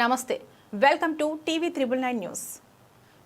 నమస్తే. Welcome to TV triple nine news.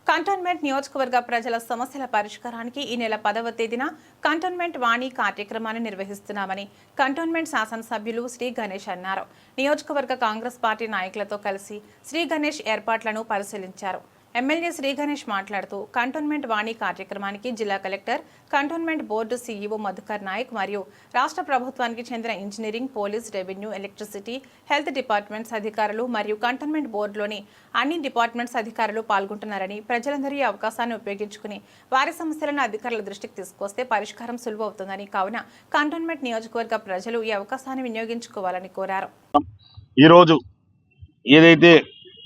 Cantonment నియోజకవర్గ ప్రజల సమస్యల పరిష్కారానికి ఈ నెల పదవ తేదీన కంటోన్మెంట్ వాణి కార్యక్రమాన్ని నిర్వహిస్తున్నామని కంటోన్మెంట్ శాసనసభ్యులు శ్రీ గణేష్ అన్నారు. నియోజకవర్గ కాంగ్రెస్ పార్టీ నాయకులతో కలిసి శ్రీ గణేష్ ఏర్పాట్లను పరిశీలించారు. ఎమ్మెల్యే శ్రీ గణేష్ మాట్లాడుతూ కంటోన్మెంట్ వాణి కార్యక్రమానికి జిల్లా collector cantonment board CEO Madhukar Nayak మరియు రాష్ట్ర ప్రభుత్వానికి చెందిన engineering police revenue electricity health departments అధికారులు మరియు కంటోన్మెంట్ బోర్డులోని అన్ని డిపార్ట్మెంట్స్ అధికారులు పాల్గొంటున్నారని ప్రజలందరూ ఈ అవకాశాన్ని ఉపయోగించుకుని వారి సమస్యలను అధికారుల దృష్టికి తీసుకొస్తే పరిష్కారం సులువవుతుందని కావున కంటోన్మెంట్ నియోజకవర్గ ప్రజలు ఈ అవకాశాన్ని వినియోగించుకోవాలని కోరారు. ఈరోజు ఏదైతే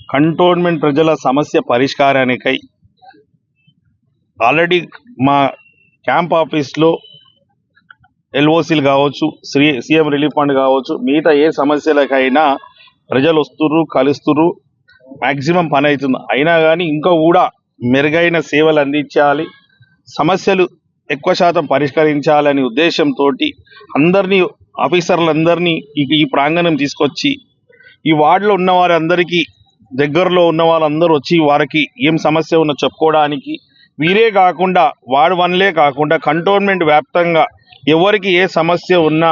కంటోన్మెంట్ ప్రజల సమస్య పరిష్కారానికై ఆల్రెడీ మా క్యాంప్ ఆఫీస్లో ఎల్ఓసీలు కావచ్చు శ్రీ సీఎం రిలీఫ్ ఫండ్ కావచ్చు మిగతా ఏ సమస్యలకైనా ప్రజలు వస్తుర్రు కలుస్తుర్రు మ్యాక్సిమం పని అవుతుంది. అయినా కానీ ఇంకా కూడా మెరుగైన సేవలు అందించాలి సమస్యలు ఎక్కువ శాతం పరిష్కరించాలనే ఉద్దేశంతో అందరినీ ఆఫీసర్లందరినీ ఈ ఈ ప్రాంగణం తీసుకొచ్చి ఈ వార్డులో ఉన్న వారందరికీ దగ్గరలో ఉన్న వాళ్ళందరూ వచ్చి వారికి ఏం సమస్య ఉన్నా చెప్పుకోవడానికి వీరే కాకుండా వార్డు వన్లే కాకుండా కంటోన్మెంట్ వ్యాప్తంగా ఎవరికి ఏ సమస్య ఉన్నా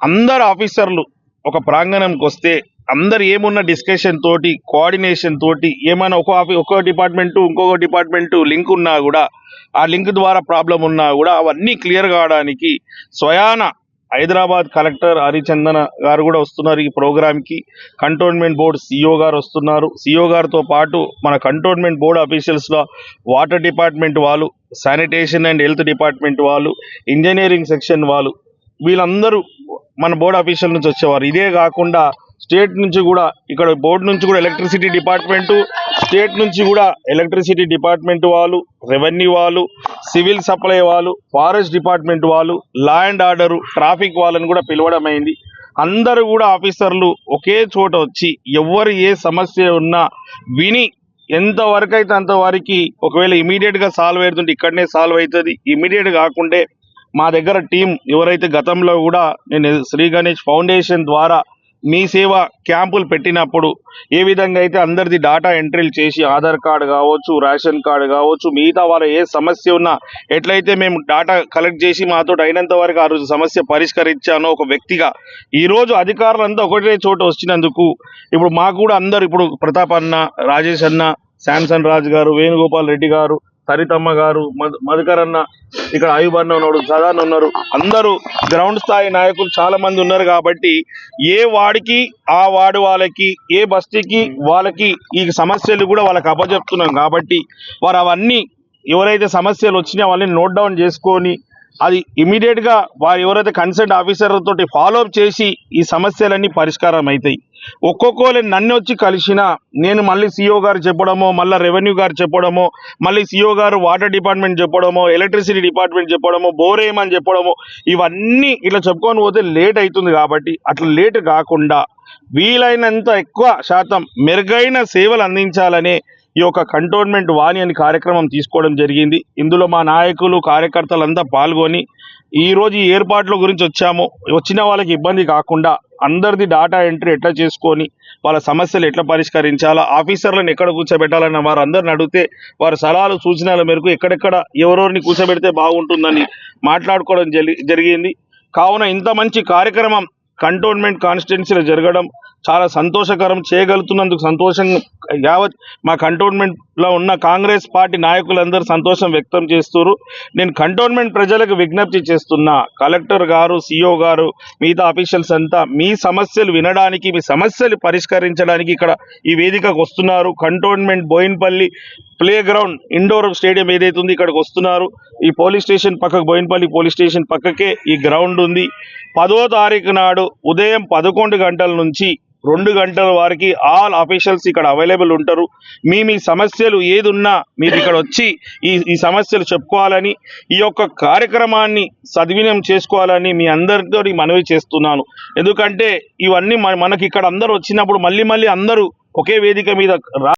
అందరు ఆఫీసర్లు ఒక ప్రాంగణంకి వస్తే అందరు ఏమున్న డిస్కషన్ తోటి కోఆర్డినేషన్ తోటి ఏమైనా ఒక ఆఫీ ఒక డిపార్ట్మెంటు ఇంకొక డిపార్ట్మెంటు లింక్ ఉన్నా కూడా ఆ లింక్ ద్వారా ప్రాబ్లం ఉన్నా కూడా అవన్నీ క్లియర్ కావడానికి స్వయాన హైదరాబాద్ కలెక్టర్ హరిచందన గారు కూడా వస్తున్నారు ఈ ప్రోగ్రామ్కి. కంటోన్మెంట్ బోర్డు సిఇఓ గారు వస్తున్నారు. సిఇఓ గారితో పాటు మన కంటోన్మెంట్ బోర్డు అఫీషియల్స్లో వాటర్ డిపార్ట్మెంట్ వాళ్ళు శానిటేషన్ అండ్ హెల్త్ డిపార్ట్మెంట్ వాళ్ళు ఇంజనీరింగ్ సెక్షన్ వాళ్ళు వీళ్ళందరూ మన బోర్డు అఫీషియల్ నుంచి వచ్చేవారు. ఇదే కాకుండా స్టేట్ నుంచి కూడా ఇక్కడ బోర్డు నుంచి కూడా ఎలక్ట్రిసిటీ డిపార్ట్మెంటు స్టేట్ నుంచి కూడా ఎలక్ట్రిసిటీ డిపార్ట్మెంట్ వాళ్ళు రెవెన్యూ వాళ్ళు సివిల్ సప్లై వాళ్ళు ఫారెస్ట్ డిపార్ట్మెంట్ వాళ్ళు లా అండ్ ఆర్డర్ ట్రాఫిక్ వాళ్ళని కూడా పిలవడం అయింది. అందరూ కూడా ఆఫీసర్లు ఒకే చోట వచ్చి ఎవరు ఏ సమస్య ఉన్నా విని ఎంతవరకు అయితే అంతవరకు ఒకవేళ ఇమీడియట్గా సాల్వ్ అవుతుంటే ఇక్కడనే సాల్వ్ అవుతుంది. ఇమీడియట్ కాకుంటే మా దగ్గర టీం ఎవరైతే గతంలో కూడా నేను శ్రీ గణేష్ ఫౌండేషన్ ద్వారా మీ సేవ క్యాంపులు పెట్టినప్పుడు ఏ విధంగా అయితే అందరిది డాటా ఎంట్రీలు చేసి ఆధార్ కార్డు కావచ్చు రేషన్ కార్డు కావచ్చు మిగతా వాళ్ళ ఏ సమస్య ఉన్నా ఎట్లయితే మేము డాటా కలెక్ట్ చేసి మాతో అయినంత వరకు ఆ రోజు సమస్య పరిష్కరించానో ఒక వ్యక్తిగా ఈ రోజు అధికారులంతా ఒకటే చోట వచ్చినందుకు ఇప్పుడు మాకు కూడా అందరు ఇప్పుడు ప్రతాప్ అన్న రాజేష్ అన్న శాంసన్ రాజు గారు వేణుగోపాల్ రెడ్డి గారు సరితమ్మ గారు మధు మధుకర్ అన్న ఇక్కడ ఆయుబ్ అన్న ఉన్నాడు సదాన్ ఉన్నారు. అందరూ గ్రౌండ్ స్థాయి నాయకులు చాలా మంది ఉన్నారు కాబట్టి ఏ వాడికి ఆ వార్డు వాళ్ళకి ఏ బస్తీకి వాళ్ళకి ఈ సమస్యలు కూడా వాళ్ళకి అప్పచెప్తున్నాం కాబట్టి వారు అవన్నీ ఎవరైతే సమస్యలు వచ్చినా వాళ్ళని నోట్ డౌన్ చేసుకొని అది ఇమీడియట్గా వారు ఎవరైతే కన్సర్న్ ఆఫీసర్లతో ఫాలోఅప్ ఫాలో అప్ చేసి ఈ సమస్యలన్నీ పరిష్కారం అవుతాయి ఒక్కొక్కరు నన్ను వచ్చి కలిసినా నేను మళ్ళీ సీఓ గారు చెప్పడమో మళ్ళీ రెవెన్యూ గారు చెప్పడమో మళ్ళీ సీఓ గారు వాటర్ డిపార్ట్మెంట్ చెప్పడమో ఎలక్ట్రిసిటీ డిపార్ట్మెంట్ చెప్పడమో బోర్ చెప్పడమో ఇవన్నీ ఇట్లా చెప్పుకొని పోతే లేట్ అవుతుంది కాబట్టి అట్లా లేట్ కాకుండా వీలైనంత ఎక్కువ శాతం మెరుగైన సేవలు అందించాలనే ఈ యొక్క కంటోన్మెంట్ వాణి అని కార్యక్రమం తీసుకోవడం జరిగింది. ఇందులో మా నాయకులు కార్యకర్తలంతా పాల్గొని ఈ రోజు ఈ ఏర్పాట్ల గురించి వచ్చాము. వచ్చిన వాళ్ళకి ఇబ్బంది కాకుండా అందరిది డాటా ఎంట్రీ ఎట్లా చేసుకొని వాళ్ళ సమస్యలు ఎట్లా పరిష్కరించాలా ఆఫీసర్లను ఎక్కడ కూర్చోబెట్టాలన్న వారు అందరిని అడిగితే వారి సలహాలు సూచనల మేరకు ఎక్కడెక్కడ ఎవరెవరిని కూర్చోబెడితే బాగుంటుందని మాట్లాడుకోవడం జరి- జరిగింది. కావున ఇంత మంచి కార్యక్రమం కంటోన్మెంట్ కాన్స్టిట్యున్సీలో జరగడం చాలా సంతోషకరం చేయగలుగుతున్నందుకు సంతోషం యావత్ మా కంటోన్మెంట్లో ఉన్న కాంగ్రెస్ పార్టీ నాయకులందరూ సంతోషం వ్యక్తం చేస్తున్నారు. నేను కంటోన్మెంట్ ప్రజలకు విజ్ఞప్తి చేస్తున్నా. కలెక్టర్ గారు సిఇఓ గారు మిగతా అఫీషియల్స్ అంతా మీ సమస్యలు వినడానికి మీ సమస్యలు పరిష్కరించడానికి ఇక్కడ ఈ వేదికకు వస్తున్నారు. Cantonment Boinpally play ground indoor stadium ఏదైతే ఉంది ఇక్కడికి వస్తున్నారు. ఈ పోలీస్ స్టేషన్ పక్కకు బోయినపల్లి పోలీస్ స్టేషన్ పక్కకే ఈ గ్రౌండ్ ఉంది. పదో తారీఖు నాడు ఉదయం పదకొండు గంటల నుంచి రెండు గంటల వారికి ఆల్ అఫీషియల్స్ ఇక్కడ అవైలబుల్ ఉంటారు. మీ మీ సమస్యలు ఏది ఉన్నా మీరు ఇక్కడ వచ్చి ఈ ఈ సమస్యలు చెప్పుకోవాలని ఈ యొక్క కార్యక్రమాన్ని సద్వినియోగం చేసుకోవాలని మీ అందరితో మనవి చేస్తున్నాను. ఎందుకంటే ఇవన్నీ మన- మనకి ఇక్కడ అందరూ వచ్చినప్పుడు మళ్ళీ మళ్ళీ అందరూ ఒకే వేదిక మీద రా